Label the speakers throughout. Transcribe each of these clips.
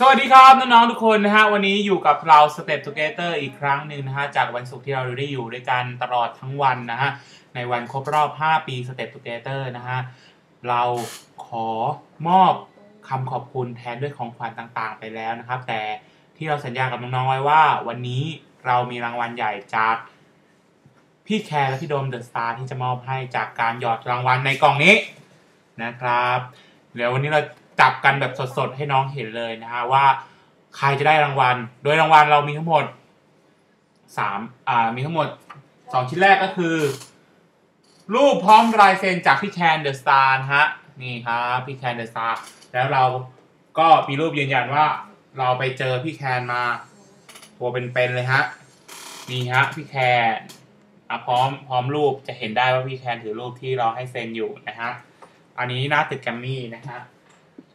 Speaker 1: สวัสดีครับน้องๆทุกคนนะฮะวันนี้อยู่กับเรา Step Together อีกครั้งหนึ่งนะฮะจากวันศุกร์ที่เราได้อยู่ด้วยกันตลอดทั้งวันนะฮะในวันครบรอบ 5 ปี Step Together นะฮะเราขอมอบคำขอบคุณแทนด้วยของขวัญต่างๆ ไปแล้วนะครับ แต่ที่เราสัญญากับน้องๆไว้ว่า วันนี้เรามีรางวัลใหญ่จากพี่แคร์และพี่โดมเดอะสตาร์ที่จะมอบให้จากการหยอดรางวัลในกล่องนี้นะครับเดี๋ยววันนี้เรา จับกันแบบสดๆ ให้น้องเห็นเลยนะฮะว่าใครจะได้รางวัล โดยรางวัลเรามีทั้งหมดสามอ่ามีทั้งหมดสองชิ้นแรกก็คือ รูปพร้อมลายเซ็นจากพี่แคนเดอะสตาร์ฮะนี่ครับพี่แคนเดอะสตาร์แล้วเราก็มีรูปยืนยันว่าเราไปเจอพี่แคนมา ตัวเป็นๆเลยฮะนี่ฮะพี่แคนอะพร้อมพร้อมรูปจะเห็นได้ว่าพี่แคนถือรูปที่เราให้เซ็นอยู่นะฮะอันนี้หน้าตึกแกรมมี่นะฮะ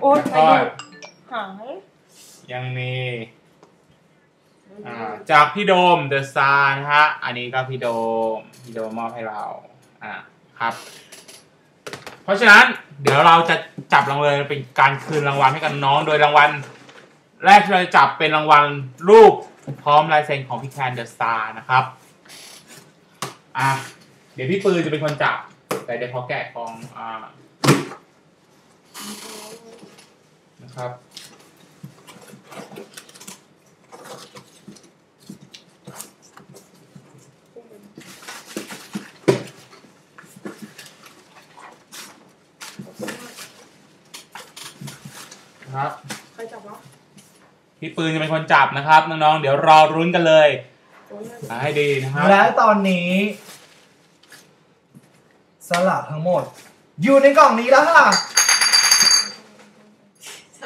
Speaker 2: โอ๊ย
Speaker 1: แล้ว
Speaker 2: ไป
Speaker 1: ก็
Speaker 2: ดูหาย
Speaker 1: ยังมีอ่าจากพี่โดมเดอะซานะฮะ อันนี้ก็พี่โดม พี่โดมมอบให้เรา อ่าครับ เพราะฉะนั้นเดี๋ยวเราจะจับรางวัลเป็นการคืนรางวัลให้กับน้องโดยรางวัล แรกที่เราจะจับเป็นรางวัลรูปพร้อมลายเซ็นของพี่แคนเดอะสตาร์นะครับ อะเดี๋ยวพี่ปืนจะเป็นคนจับ แต่เดี๋ยวขอแกะของอ่า นะครับนะครับ
Speaker 2: ใครจับวะ
Speaker 1: พี่ปืนจะเป็นคนจับนะครับ น้องๆ เดี๋ยวรอรุ้นกันเลย
Speaker 2: โอ๊ย
Speaker 1: อะให้ดีนะครับ
Speaker 3: และตอนนี้ สลากทั้งหมด อยู่ในกล่องนี้แล้วค่ะ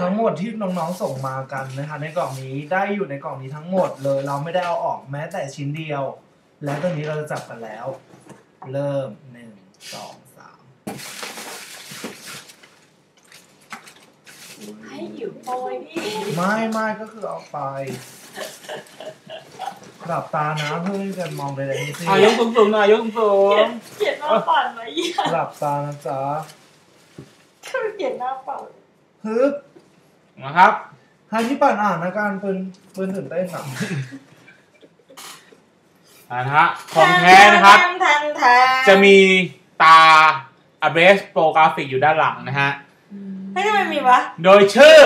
Speaker 3: ทั้งหมดที่น้องๆส่งมากันนะคะในกล่องนี้ได้อยู่ในกล่องนี้ทั้งหมดเลย เราไม่ได้เอาออกแม้แต่ชิ้นเดียว และตอนนี้เราจะจับกันแล้ว เริ่มหนึ่งสองสาม
Speaker 2: ให้อยู่โปรยพี่
Speaker 3: ไม่ไม่ก็คือเอาไปหลับตานะเพื่อที่จะมองใดๆทั้งสิ้น
Speaker 1: อะยกสูงๆหน่อยยกสู
Speaker 2: เขีย
Speaker 1: ง
Speaker 2: นเขียนหน้าปั่นไว้ยี่ห้
Speaker 3: หลับตานะจ๊ะ
Speaker 2: คือเขียนหน้าปั่น
Speaker 3: ฮึบ
Speaker 1: ๆ นะครับ
Speaker 3: ให้พี่ปั่นอ่านนะการปืนปืนตื่นเต้นอะ
Speaker 1: อ่านะฮะของแท้นะครับ
Speaker 2: แทนแทนแทน
Speaker 1: จะมีตา a b r a s e โปรกราฟิกอยู่ด้านหลังนะฮะ
Speaker 2: เฮ้ยทำไมมีวะ
Speaker 1: โดยชื่อ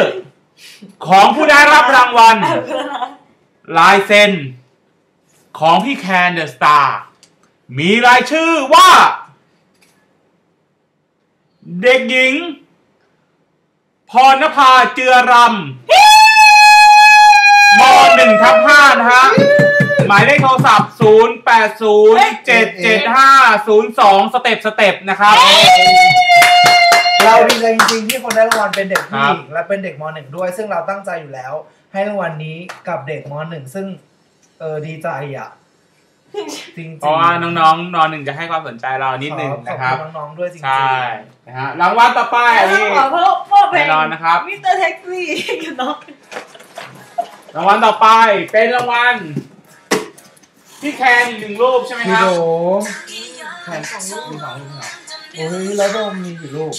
Speaker 1: ของผู้ได้รับรางวัล
Speaker 2: เอาเพื่อนนะ
Speaker 1: ลายเซ็น ของพี่แคนเดอะสตาร์มีรายชื่อว่า เด็กหญิง พรณภาเจือรำมหนึ่งทับห้านะฮะ หมายเลขโทรศัพท์ 0 8 0 7 7 5 0 2 สเต็ปสเต็ปนะครับ
Speaker 3: เราดีใจจริงๆที่คนได้รางวัลเป็นเด็กผู้
Speaker 1: ครั
Speaker 3: ห
Speaker 1: บ
Speaker 3: ญิงและเป็นเด็กมหนึ่งด้วย ซึ่งเราตั้งใจอยู่แล้ว ให้รางวัลนี้กับเด็กมหนึ่งซึ่งเออดีใจอะ จริงๆ
Speaker 1: เพราะว่าน้องๆนอนหนึ่งจะให้ความสนใจเรานิดนึง
Speaker 3: ขอ
Speaker 1: นะครับ
Speaker 3: ขอบณน้องๆด้วยจริงๆ
Speaker 1: ใช่นะฮะรางวัลต่อไปอันนี้
Speaker 2: ขอเพิ่มพ่อเพลง
Speaker 1: แน่นอนนะครับ
Speaker 2: มิสเตอร์แท็กซี่กับน้อง
Speaker 1: รางวัลต่อไปเป็นรางวัลพี่แคนอีกหนึ่งรูปใช่ไหมค
Speaker 3: พี่
Speaker 1: รับ
Speaker 3: โดม
Speaker 1: แคนสองรูปมีสองรูปเหรอ
Speaker 3: โอ้ยแล้วโดมมีกี่ลูก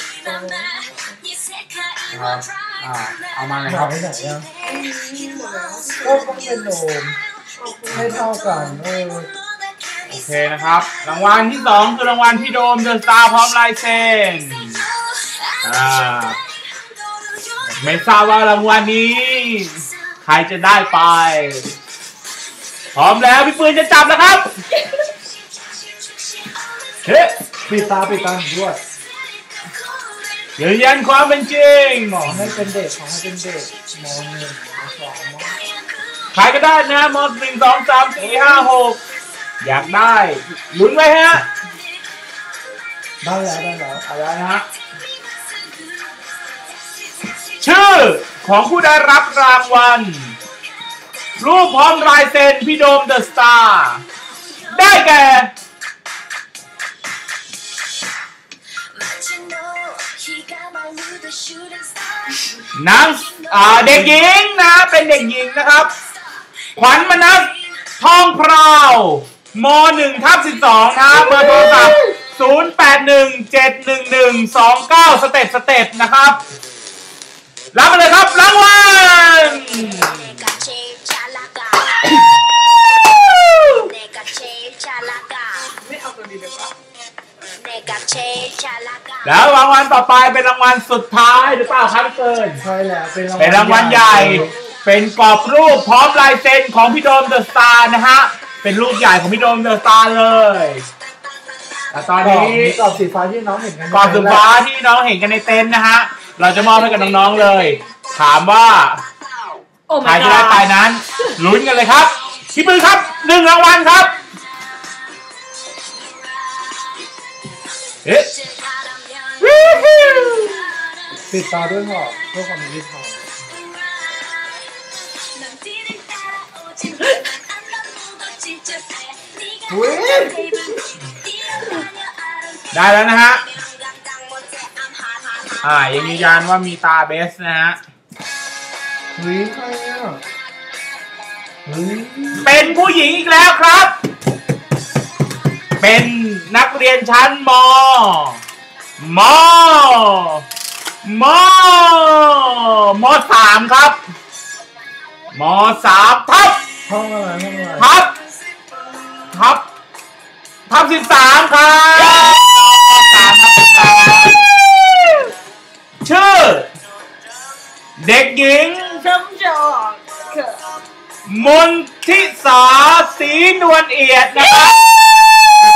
Speaker 1: ครับอ่าเอามาเลย
Speaker 3: ไหน
Speaker 1: ครับ
Speaker 3: ไหนอะก็ต้องเป็นโดมให้เท่ากันเออ
Speaker 1: โอเคนะครับ รางวัลที่สองคือรางวัลพี่โดมเดอะสตาร์พร้อมลายเซ็นอ่าไม่ทราบว่ารางวัลนี้ ใครจะได้ไป พร้อมแล้วพี่ปืนจะจับแล้วครับ เฮ้
Speaker 3: ปิดตาปิดตาด้วย
Speaker 1: ยืนยันความเป็นจริง
Speaker 3: ขอให้เป็นเด็กขอให้เป็นเด็กมหนึ่งมสองม
Speaker 1: ใครก็ได้นะมหนึ่งสองสามสี่ห้าหก อยากได้ลุ้นไว้ฮะ
Speaker 3: ได้แล้วได้แล้ว
Speaker 1: อะไรนะฮะ ชื่อของผู้ได้รับรางวัล รูปพร้อมลายเซ็นพี่โดมเดอะสตาร์ ได้แก่นางอ่าเด็กหญิงนะ เป็นเด็กหญิงนะครับ ขวัญมนัสทองพราว ม1ทับ12 นะครับเบอร์โทรศัพท์ 08171129 สเต็ปสเต็ปนะครับ รับไปเลยครับรางวัลแล้วรางวัลต่อไปเป็นรางวัลสุดท้ายหรือเปล่าครับเกิน
Speaker 3: ใช่แล้วเป็น
Speaker 1: รางวัลใหญ่ เป็นกรอบรูปพร้อมลายเซ็นของพี่โดมเดอะสตาร์นะฮะ เป็นรูปใหญ่ของพี่โดมเดอะสตาร์เลยแต่ตอน
Speaker 3: กรอบ
Speaker 1: นี้
Speaker 3: มีกรอบสีฟ้าที่น้องเห็นกัน
Speaker 1: กรอบสีฟ้าที่น้องเห็นกันในเต็นท์นะฮะ เราจะมอบให้กับน้องๆเลย ถามว่า
Speaker 2: โอ้
Speaker 1: ใคร
Speaker 2: my
Speaker 1: จะได้ไป
Speaker 2: god
Speaker 1: นั้นลุ้นกันเลยครับที่มือครับหนึ่งรางวัลครับเอ๊ะวิวฮิว
Speaker 3: ปิดตาด้วยหอเพื่อความยุติธรรม
Speaker 1: ได้แล้วนะฮะ อ่า ยังยืนยันว่ามีตาเบสนะฮะ
Speaker 3: เฮ้ยใครอะเฮ้ย
Speaker 1: เป็นผู้หญิงอีกแล้วครับ เป็นนักเรียนชั้นม ม ม มสามครับ มสามทับ
Speaker 3: ห้องอะไรห้องอะไร
Speaker 1: ทับ ทับทับสิบสามครับสามทับสิบสามชื่อ เด็กหญิง
Speaker 2: ชมจอกเขิน
Speaker 1: มนทิสาสีนวลเอียดนะครับ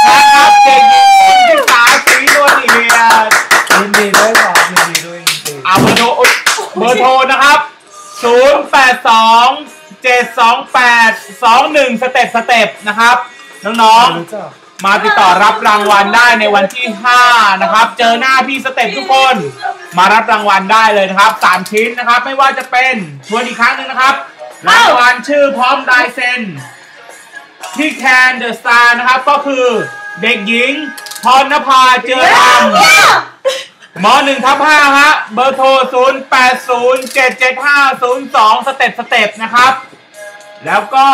Speaker 1: นะครับเด็กหญิงมนทิสาสีนวลเอียด
Speaker 3: ยินดีด้วยหรอยินดีด้วยจริง
Speaker 1: เอาเบอร์โทรอุ๊ยเบอร์โทรนะครับ0 8 2 7 2 8 2 1สเต็ปสเต็ปนะครับ น้อง
Speaker 3: รู้จัก
Speaker 1: ๆมาติดต่อรับรางวัลได้ในวันที่ 5 นะครับ เจอหน้าพี่สเต็ปทุกคน มารับรางวัลได้เลยนะครับ 3 ชิ้นนะครับ ไม่ว่าจะเป็นทวนอีกครั้งหนึ่งนะครับ รางวัลชื่อพร้อมลายเซ็นที่แคนเดอะสตาร์นะครับ ก็คือเด็กหญิงพรณภาเจือธรรมมหนึ่งทับห้าฮะ เบอร์โทร0 8 0 7 7 5 0 2สเต็ปสเต็ปนะครับ แล้วก็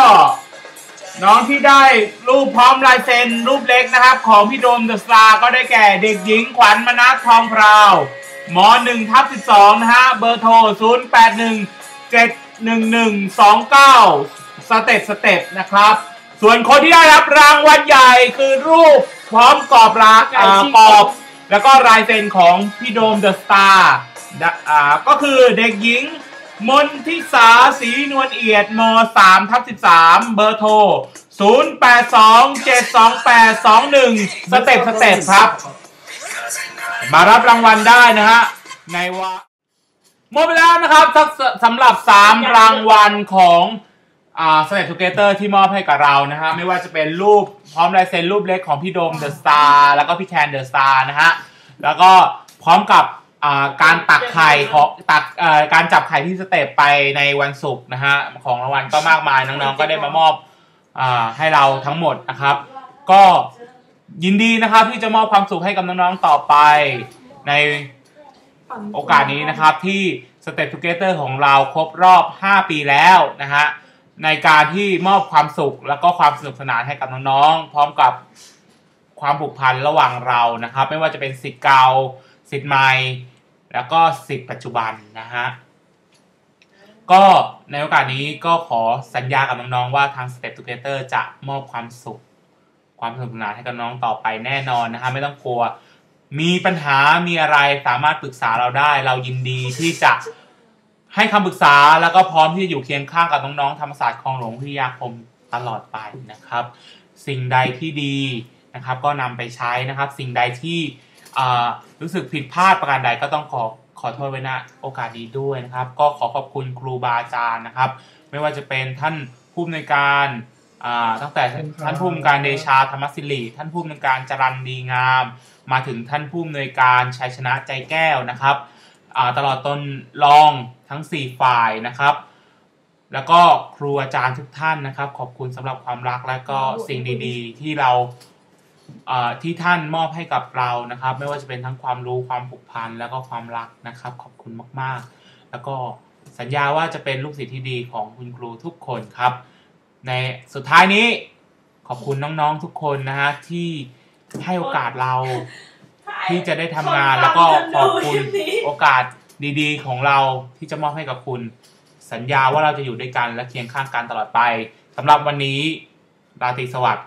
Speaker 1: น้องที่ได้รูปพร้อมลายเซ็นรูปเล็กนะครับ ของพี่โดมเดอะสตาร์ก็ได้แก่เด็กหญิงขวัญมนัสทองพราวมหนึ่งทับสิบสองนะฮะ เบอร์โทร 0 8 1 7 1 1 2 9 สเต็ปสเต็ปนะครับ ส่วนคนที่ได้รับรางวัลใหญ่คือรูปพร้อมกรอบรักอ่ากรอบ แล้วก็ลายเซ็นของพี่โดมเดอะสตาร์อ่าก็คือเด็กหญิง มนทิสาสีนวลเอียดม3ทับ13 เบอร์โทร 0 8 2 7 2 8 2 1 สเต็ปสเต็ปครับ มารับรางวัลได้นะฮะ ในว่าหมดไปแล้วนะครับสสำหรับ 3 รางวัลของอ่าสเต t ทูเกเตอร์ที่มอบให้กับเรานะฮะ ไม่ว่าจะเป็นรูปพร้อมลายเซ็นรูปเล็กของพี่โดมเดอะสตาร์แล้วก็พี่แคนเดอะสตาร์นะฮะ แล้วก็พร้อมกับ การตักไข่ของตักการจับไข่ที่สเตปไปในวันศุกร์นะฮะของรางวัลก็มากมายน้องๆก็ได้มามอบอให้เราทั้งหมดนะครับ ก็ยินดีนะครับที่จะมอบความสุขให้กับน้องๆต่อไปในโอกาสนี้นะครับที่ Step Together ของเราครบรอบ 5 ปีแล้วนะฮะในการที่มอบความสุขแล้วก็ความสนุกสนานให้กับน้องๆพร้อมกับความผูกพันระหว่างเรานะครับ ไม่ว่าจะเป็นสิทธิ์เก่าสิทธิ์ใหม่ แล้วก็สิทธิ์ปัจจุบันนะฮะก็ในโอกาสนี้ก็ขอสัญญากับน้องๆว่าทาง Step Together จะมอบความสุข ความสนุกสนานให้กับน้องต่อไปแน่นอนนะฮะไม่ต้องกลัว มีปัญหามีอะไรสามารถปรึกษาเราได้ เรายินดีที่จะให้คำปรึกษาแล้วก็พร้อมที่จะอยู่เคียงข้างกับน้องๆธรรมศาสตร์คลองหลวงวิทยาคมตลอดไปนะครับ สิ่งใดที่ดีนะครับ ก็นำไปใช้นะครับ สิ่งใดที่อ่า รู้สึกผิดพลาดประการใดก็ต้องขอขอโทษไว้ณโอกาสนี้ด้วยนะครับ ก็ขอขอบคุณครูบาอาจารย์นะครับ ไม่ว่าจะเป็นท่านผู้อำนวยการอ่าตั้งแต่ท่านผู้อำนวยการเดชาธรรมศิริท่านผู้อำนวยการจรันดีงาม มาถึงท่านผู้อำนวยการชัยชนะใจแก้วนะครับอ่าตลอดต้นรองทั้ง 4 ฝ่ายนะครับ แล้วก็ครูอาจารย์ทุกท่านนะครับ ขอบคุณสำหรับความรักและก็สิ่งดีๆ ที่เราอ่า ที่ท่านมอบให้กับเรานะครับ ไม่ว่าจะเป็นทั้งความรู้ความผูกพันแล้วก็ความรักนะครับ ขอบคุณมากๆ แล้วก็สัญญาว่าจะเป็นลูกศิษย์ที่ดีของคุณครูทุกคนครับ ในสุดท้ายนี้ขอบคุณน้องๆทุกคนนะฮะที่ให้โอกาสเราที่จะได้ทำงานแล้วก็ขอบคุณโอกาสดีๆ ของเราที่จะมอบให้กับคุณ สัญญาว่าเราจะอยู่ด้วยกันและเคียงข้างกันตลอดไปสำหรับวันนี้ราตรีสวัสดิ์